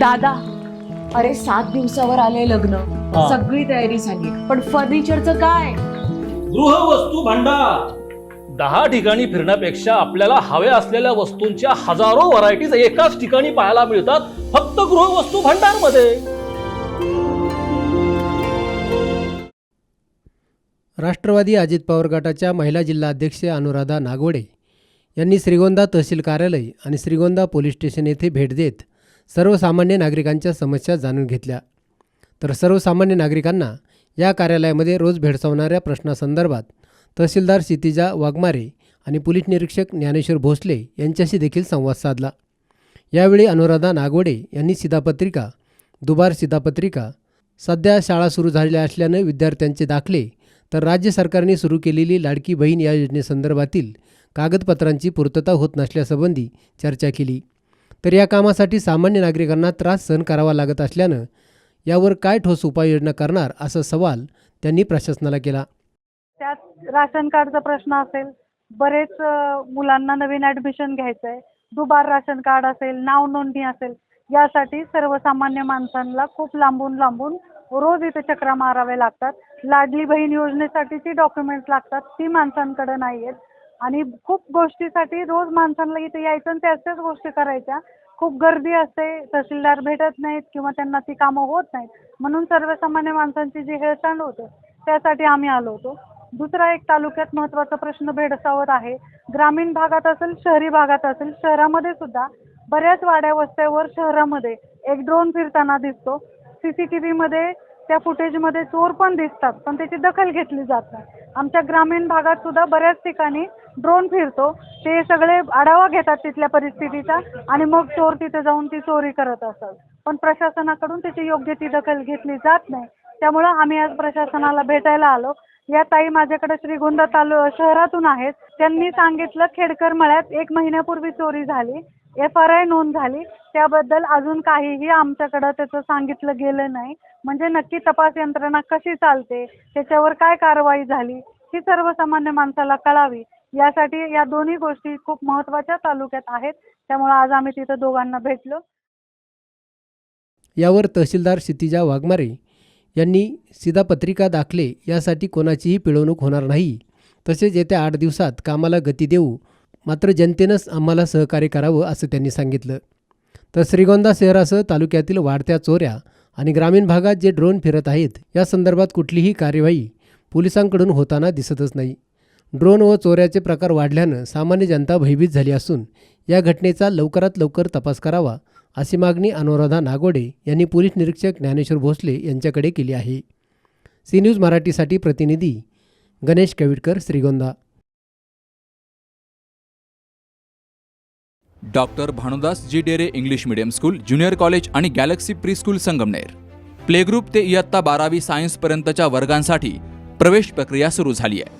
दादा अरे सात दिवसावर आले लग्न. हा. सगळी तयारी झाली. पण फर्निचरचं काय? गृहवस्तू भांडार. दहा ठिकाणी फिरण्यापेक्षा आपल्याला हव्या असलेल्या वस्तूंच्या हजारो व्हरायटीज एकाच ठिकाणी पाहायला मिळतात फक्त गृहवस्तू भांडारमध्ये राष्ट्रवादी अजित पवार गटाच्या महिला जिल्हाध्यक्ष अनुराधा नागवडे यांनी श्रीगोंदा तहसील कार्यालय आणि श्रीगोंदा पोलीस स्टेशन येथे भेट देत सर्वसामान्य नागरिकांच्या समस्या जाणून घेतल्या. तर सर्वसामान्य नागरिकांना या कार्यालयामध्ये रोज भेडसावणाऱ्या प्रश्नासंदर्भात तहसीलदार क्षितिजा वाघमारे आणि पोलीस निरीक्षक ज्ञानेश्वर भोसले यांच्याशी देखील संवाद साधला. यावेळी अनुराधा नागवडे यांनी शिधापत्रिका दुबार शिधापत्रिका सध्या शाळा सुरू झालेल्या असल्यानं विद्यार्थ्यांचे दाखले तर राज्य सरकारने सुरू केलेली लाडकी बहीण या योजनेसंदर्भातील कागदपत्रांची पूर्तता होत नसल्यासंबंधी चर्चा केली. तर या कामासाठी सामान्य नागरिकांना त्रास सहन करावा लागत असल्यानं यावर काय ठोस उपाययोजना करणार असा सवाल त्यांनी प्रशासनाला केला. त्यात राशन कार्डचा प्रश्न असेल बरेच मुलांना नवीन ॲडमिशन घ्यायचं आहे दुबार राशन कार्ड असेल नाव नोंदणी असेल यासाठी सर्वसामान्य माणसांना खूप लांबून लांबून रोज इथे चक्रा मारावे लागतात. लाडली बहीण योजनेसाठीची डॉक्युमेंट्स लागतात. ती माणसांकडे नाही आहेत आणि खूप गोष्टीसाठी रोज माणसांना इथे यायचं आणि त्याच त्याच गोष्टी करायच्या. खूप गर्दी असते तहसीलदार भेटत नाहीत किंवा त्यांना ती कामं होत नाहीत. म्हणून सर्वसामान्य माणसांची जी हेळसांड होते त्यासाठी आम्ही आलो होतो. दुसरा एक तालुक्यात महत्त्वाचा प्रश्न भेडसावत आहे. ग्रामीण भागात असेल शहरी भागात असेल शहरामध्ये सुद्धा बऱ्याच वाड्या वस्त्यावर शहरामध्ये एक ड्रोन फिरताना दिसतो. सी सी टी व्हीमध्ये त्या फुटेजमध्ये चोर पण दिसतात पण त्याची दखल घेतली जात नाही. आमच्या ग्रामीण भागात सुद्धा बऱ्याच ठिकाणी ड्रोन फिरतो. ते सगळे आढावा घेतात तिथल्या परिस्थितीचा आणि मग चोर तिथे जाऊन ती चोरी करत असतात. पण प्रशासनाकडून त्याची योग्य ती दखल घेतली जात नाही. त्यामुळं आम्ही आज प्रशासनाला भेटायला आलो. या ताई माझ्याकडे श्रीगोंदा तालु शहरातून आहेत. त्यांनी सांगितलं खेडकर मळ्यात एक महिन्यापूर्वी चोरी झाली. एफ आर आय नोंद झाली. त्याबद्दल अजून काहीही आमच्याकडं त्याचं सांगितलं गेलं नाही. म्हणजे नक्की तपास यंत्रणा कशी चालते? त्याच्यावर काय कारवाई झाली? ही सर्वसामान्य माणसाला कळावी. यासाठी या दोन्ही गोष्टी खूप महत्त्वाच्या तालुक्यात आहेत. त्यामुळे आज आम्ही तिथं दोघांना भेटलो. यावर तहसीलदार क्षितिजा वाघमारे यांनी सीधा पत्रिका दाखले. यासाठी कोणाचीही पिळवणूक होणार नाही. तसेच येत्या आठ दिवसात कामाला गती देऊ. मात्र जनतेनंच आम्हाला सहकार्य करावं असं त्यांनी सांगितलं. तर श्रीगोंदा शहरासह तालुक्यातील वाढत्या चोऱ्या आणि ग्रामीण भागात जे ड्रोन फिरत आहेत या संदर्भात कुठलीही कार्यवाही पोलिसांकडून होताना दिसतच नाही. ड्रोन व चोऱ्याचे प्रकार वाढल्यानं सामान्य जनता भयभीत झाली असून या घटनेचा लवकरात लवकर तपास करावा अशी मागणी अनुराधा नागोडे यांनी पोलीस निरीक्षक ज्ञानेश्वर भोसले यांच्याकडे केली आहे. सी न्यूज मराठीसाठी प्रतिनिधी Ganesh Kavidkar Shrigonda. Doctor Bhanudas ji Dere English medium school junior college आणि galaxy pre school Sangamner. Playgroup ते इयत्ता बारावी सायन्सपर्यंतच्या वर्गांसाठी प्रवेश प्रक्रिया सुरू झाली आहे.